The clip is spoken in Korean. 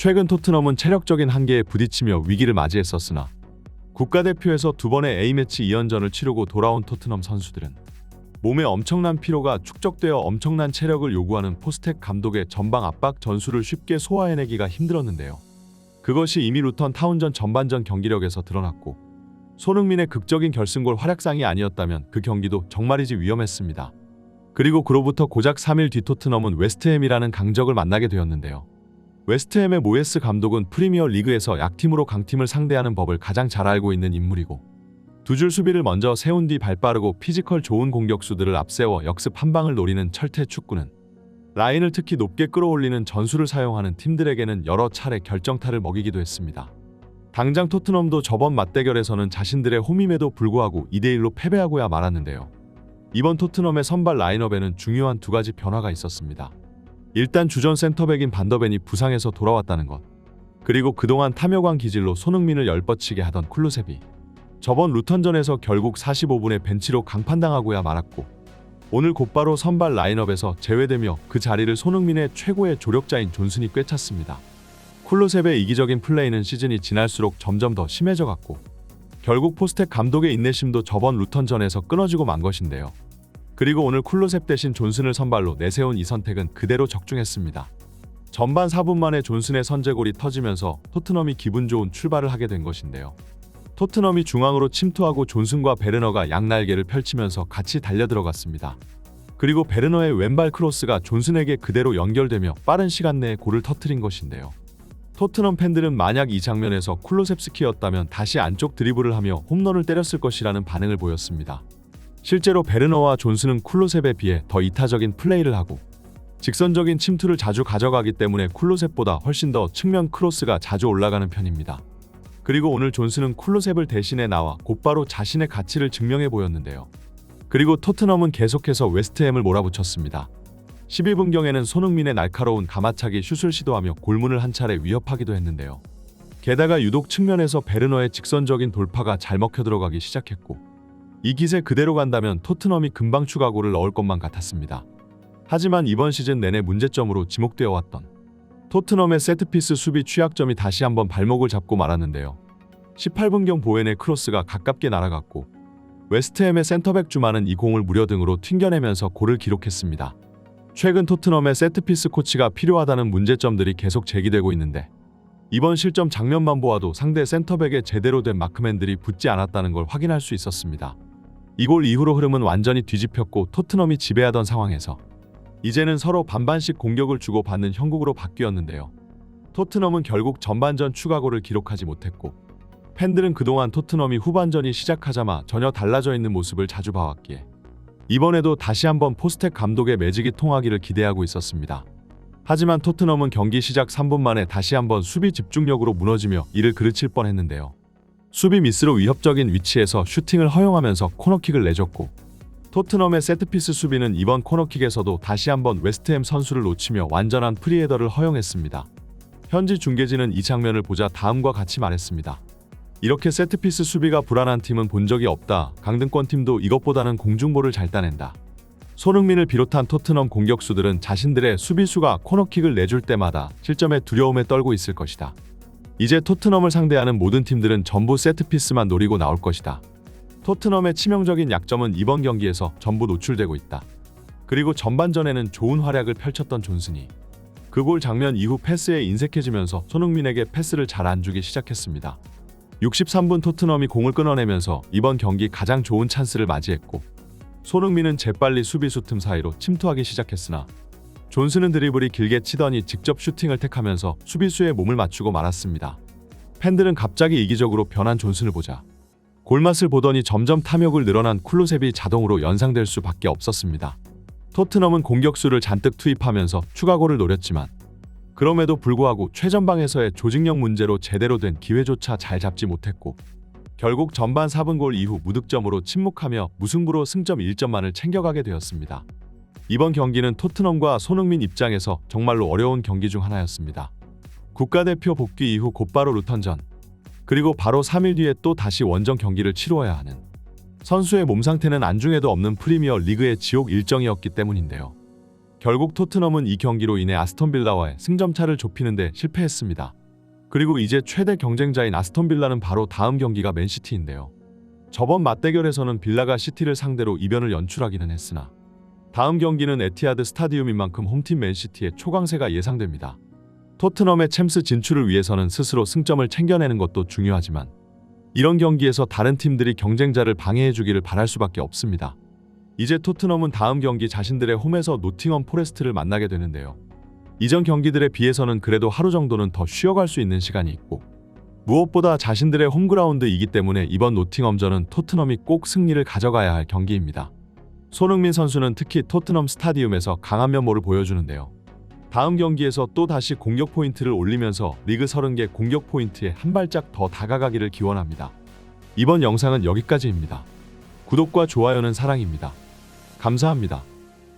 최근 토트넘은 체력적인 한계에 부딪히며 위기를 맞이했었으나 국가대표에서 두 번의 A매치 2연전을 치르고 돌아온 토트넘 선수들은 몸에 엄청난 피로가 축적되어 엄청난 체력을 요구하는 포스텍 감독의 전방 압박 전술을 쉽게 소화해내기가 힘들었는데요. 그것이 이미 루턴 타운전 전반전 경기력에서 드러났고 손흥민의 극적인 결승골 활약상이 아니었다면 그 경기도 정말이지 위험했습니다. 그리고 그로부터 고작 3일 뒤 토트넘은 웨스트햄이라는 강적을 만나게 되었는데요. 웨스트햄의 모예스 감독은 프리미어 리그에서 약팀으로 강팀을 상대하는 법을 가장 잘 알고 있는 인물이고 두 줄 수비를 먼저 세운 뒤 발빠르고 피지컬 좋은 공격수들을 앞세워 역습 한 방을 노리는 철퇴 축구는 라인을 특히 높게 끌어올리는 전술을 사용하는 팀들에게는 여러 차례 결정타를 먹이기도 했습니다. 당장 토트넘도 저번 맞대결에서는 자신들의 홈임에도 불구하고 2대1로 패배하고야 말았는데요. 이번 토트넘의 선발 라인업에는 중요한 두 가지 변화가 있었습니다. 일단 주전 센터백인 반더벤이 부상에서 돌아왔다는 것. 그리고 그동안 탐욕왕 기질로 손흥민을 열뻗치게 하던 쿨루셉이 저번 루턴전에서 결국 45분에 벤치로 강판당하고야 말았고 오늘 곧바로 선발 라인업에서 제외되며 그 자리를 손흥민의 최고의 조력자인 존슨이 꿰찼습니다. 쿨루셉의 이기적인 플레이는 시즌이 지날수록 점점 더 심해져 갔고 결국 포스텍 감독의 인내심도 저번 루턴전에서 끊어지고 만 것인데요. 그리고 오늘 쿨로셉 대신 존슨을 선발로 내세운 이 선택은 그대로 적중했습니다. 전반 4분 만에 존슨의 선제골이 터지면서 토트넘이 기분 좋은 출발을 하게 된 것인데요. 토트넘이 중앙으로 침투하고 존슨과 베르너가 양날개를 펼치면서 같이 달려들어갔습니다. 그리고 베르너의 왼발 크로스가 존슨에게 그대로 연결되며 빠른 시간 내에 골을 터트린 것인데요. 토트넘 팬들은 만약 이 장면에서 쿨로셉스키였다면 다시 안쪽 드리블을 하며 홈런을 때렸을 것이라는 반응을 보였습니다. 실제로 베르너와 존슨은 쿨로셉에 비해 더 이타적인 플레이를 하고 직선적인 침투를 자주 가져가기 때문에 쿨로셉보다 훨씬 더 측면 크로스가 자주 올라가는 편입니다. 그리고 오늘 존슨은 쿨로셉을 대신해 나와 곧바로 자신의 가치를 증명해 보였는데요. 그리고 토트넘은 계속해서 웨스트햄을 몰아붙였습니다. 11분경에는 손흥민의 날카로운 가마차기 슛을 시도하며 골문을 한 차례 위협하기도 했는데요. 게다가 유독 측면에서 베르너의 직선적인 돌파가 잘 먹혀 들어가기 시작했고 이 기세 그대로 간다면 토트넘이 금방 추가골을 넣을 것만 같았습니다. 하지만 이번 시즌 내내 문제점으로 지목되어 왔던 토트넘의 세트피스 수비 취약점이 다시 한번 발목을 잡고 말았는데요. 18분경 보엔의 크로스가 가깝게 날아갔고 웨스트햄의 센터백 주마는 이 공을 무려 등으로 튕겨내면서 골을 기록했습니다. 최근 토트넘의 세트피스 코치가 필요하다는 문제점들이 계속 제기되고 있는데 이번 실점 장면만 보아도 상대 센터백에 제대로 된 마크맨들이 붙지 않았다는 걸 확인할 수 있었습니다. 이 골 이후로 흐름은 완전히 뒤집혔고 토트넘이 지배하던 상황에서 이제는 서로 반반씩 공격을 주고받는 형국으로 바뀌었는데요. 토트넘은 결국 전반전 추가골을 기록하지 못했고 팬들은 그동안 토트넘이 후반전이 시작하자마 전혀 달라져 있는 모습을 자주 봐왔기에 이번에도 다시 한번 포스텍 감독의 매직이 통하기를 기대하고 있었습니다. 하지만 토트넘은 경기 시작 3분 만에 다시 한번 수비 집중력으로 무너지며 이를 그르칠 뻔했는데요. 수비 미스로 위협적인 위치에서 슈팅을 허용하면서 코너킥을 내줬고 토트넘의 세트피스 수비는 이번 코너킥에서도 다시 한번 웨스트햄 선수를 놓치며 완전한 프리헤더를 허용했습니다. 현지 중계진은 이 장면을 보자 다음과 같이 말했습니다. 이렇게 세트피스 수비가 불안한 팀은 본 적이 없다. 강등권 팀도 이것보다는 공중볼을 잘 따낸다. 손흥민을 비롯한 토트넘 공격수들은 자신들의 수비수가 코너킥을 내줄 때마다 실점에 두려움에 떨고 있을 것이다. 이제 토트넘을 상대하는 모든 팀들은 전부 세트피스만 노리고 나올 것이다. 토트넘의 치명적인 약점은 이번 경기에서 전부 노출되고 있다. 그리고 전반전에는 좋은 활약을 펼쳤던 존슨이 그 골 장면 이후 패스에 인색해지면서 손흥민에게 패스를 잘 안 주기 시작했습니다. 63분 토트넘이 공을 끊어내면서 이번 경기 가장 좋은 찬스를 맞이했고 손흥민은 재빨리 수비수 틈 사이로 침투하기 시작했으나 존슨은 드리블이 길게 치더니 직접 슈팅을 택하면서 수비수의 몸을 맞추고 말았습니다. 팬들은 갑자기 이기적으로 변한 존슨을 보자 골맛을 보더니 점점 탐욕을 늘어난 쿨로셉이 자동으로 연상될 수밖에 없었습니다. 토트넘은 공격수를 잔뜩 투입하면서 추가골을 노렸지만 그럼에도 불구하고 최전방에서의 조직력 문제로 제대로 된 기회조차 잘 잡지 못했고 결국 전반 4분 골 이후 무득점으로 침묵하며 무승부로 승점 1점만을 챙겨가게 되었습니다. 이번 경기는 토트넘과 손흥민 입장에서 정말로 어려운 경기 중 하나였습니다. 국가대표 복귀 이후 곧바로 루턴전 그리고 바로 3일 뒤에 또 다시 원정 경기를 치루어야 하는 선수의 몸 상태는 안중에도 없는 프리미어 리그의 지옥 일정이었기 때문인데요. 결국 토트넘은 이 경기로 인해 아스톤 빌라와의 승점 차를 좁히는데 실패했습니다. 그리고 이제 최대 경쟁자인 아스톤 빌라는 바로 다음 경기가 맨시티인데요. 저번 맞대결에서는 빌라가 시티를 상대로 이변을 연출하기는 했으나 다음 경기는 에티하드 스타디움인 만큼 홈팀 맨시티의 초강세가 예상됩니다. 토트넘의 챔스 진출을 위해서는 스스로 승점을 챙겨내는 것도 중요하지만 이런 경기에서 다른 팀들이 경쟁자를 방해해 주기를 바랄 수밖에 없습니다. 이제 토트넘은 다음 경기 자신들의 홈에서 노팅엄 포레스트를 만나게 되는데요. 이전 경기들에 비해서는 그래도 하루 정도는 더 쉬어갈 수 있는 시간이 있고 무엇보다 자신들의 홈그라운드이기 때문에 이번 노팅엄전은 토트넘이 꼭 승리를 가져가야 할 경기입니다. 손흥민 선수는 특히 토트넘 스타디움에서 강한 면모를 보여주는데요. 다음 경기에서 또 다시 공격 포인트를 올리면서 리그 30개 공격 포인트에 한 발짝 더 다가가기를 기원합니다. 이번 영상은 여기까지입니다. 구독과 좋아요는 사랑입니다. 감사합니다.